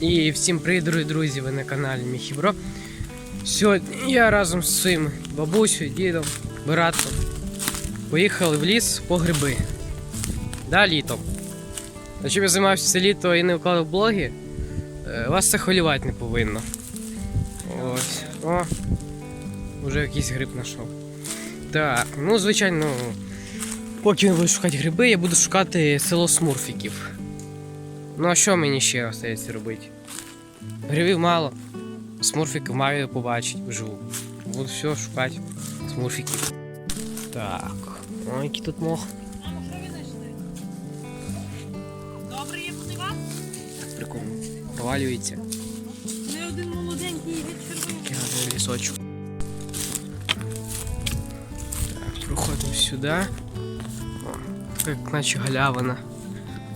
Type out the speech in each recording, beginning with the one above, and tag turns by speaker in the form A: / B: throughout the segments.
A: І всім привіт, дорогі друзі, ви на каналі Міхібро. Сьогодні я разом з своїм бабусею, дідом, братом поїхали в ліс по гриби. Да, літом. А чим я займався все літо і не вкладав блоги, е, вас це хвилювати не повинно. Ось. О, вже якийсь гриб знайшов. Так, ну звичайно, поки ви будете шукати гриби, я буду шукати село Смурфіків. Ну а що мені ще остається робити? Грибів мало. Смурфіків маю побачити вживу. Буду все шукати. Смурфіків. Так. Ой, який тут мох.
B: Мамо, що ви знайшли? Добре є буде вас?
A: Так прикольно. Провалюється.
B: Не один молоденький від червоний.
A: Який гарний лісочок. Так, проходимо сюди. О, така як наче галявина.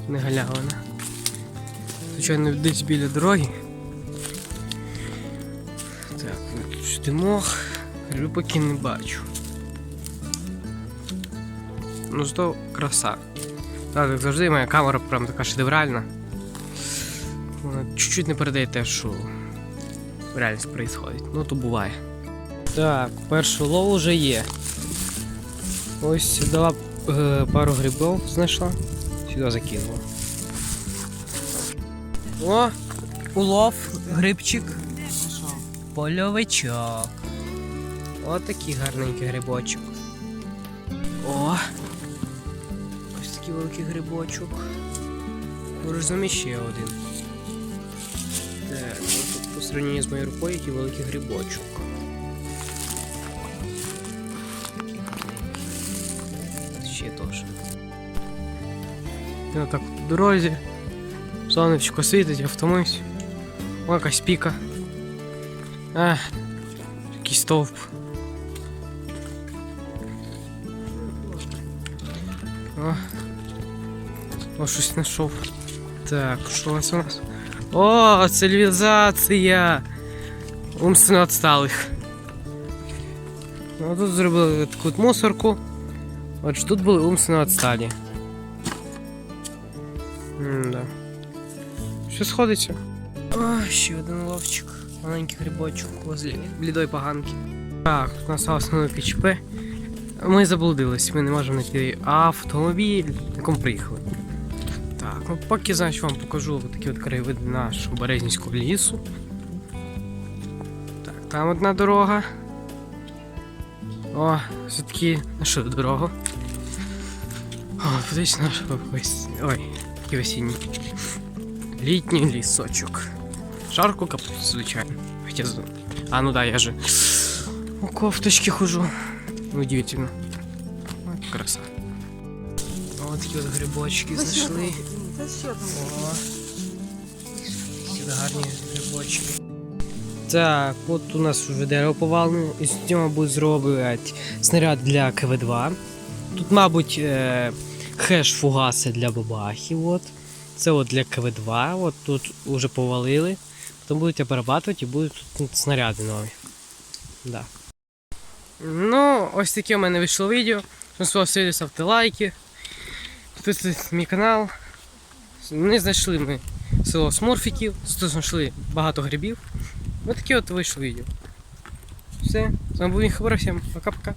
A: Не галявина. Звичайно, десь біля дороги. Так, сюди мох. Гриби не бачу. Ну зато краса. Так, як завжди, моя камера прям така шедевральна. Вона чуть-чуть не передає те, що реальність происходить. Ну то буває. Так, перший лов вже є. Ось дала е, пару грибів знайшла. Сюди закинула. О! Улов, грибчик. Польовичок. О, такий гарненький грибочок. О! Ось такий великий грибочок. З ще один. Так, ну тут по сравненню з моєю рукою який великий грибочок. Ще теж. Я так по дорозі. Сонечко світить, я втомився. О, якась піка. А, якийсь стовп. О, о щось знайшов. Так, що у нас у нас? О, цивілізація! Умственно відсталих. Ну, тут зробили таку от мусорку. Отже, тут були умственно відсталі. М-да. Що сходиться? О, ще один ловчик. Маленький грибочок возле блідої поганки. Так, тут нас основне КЧП. Ми заблудились, ми не можемо знайти автомобіль, на якому приїхали. Так, ну поки значить вам покажу такі от краєвиди нашого Березнівського лісу. Так, там одна дорога. О, все-таки наша дорога. О, кудись наш ось. Ой, який осінній. Літній лісочок. Жарко капут, звичайно. З- А, ну да, я же у кофточке хожу. Удивительно. Ой, краса. О, такі от грибочки знайшли. Такі гарні грибочки. Так, от у нас вже дерево повалене, і з нього будуть зроблять снаряд для КВ-2. Тут, мабуть, е, хеш фугаси для бабахів. От. Це от для КВ-2. От тут вже повалили. Потім будуть обрабатувати і будуть тут снаряди нові. Да. Ну, ось таке у мене вийшло відео. Сподобалося відео, ставте лайки. Підписуйтесь на мій канал. Ми знайшли ми село Смурфіків, тут знайшли багато грибів. Ось таке от вийшло відео. Все, з вами був Міхабра, всім пока-пока.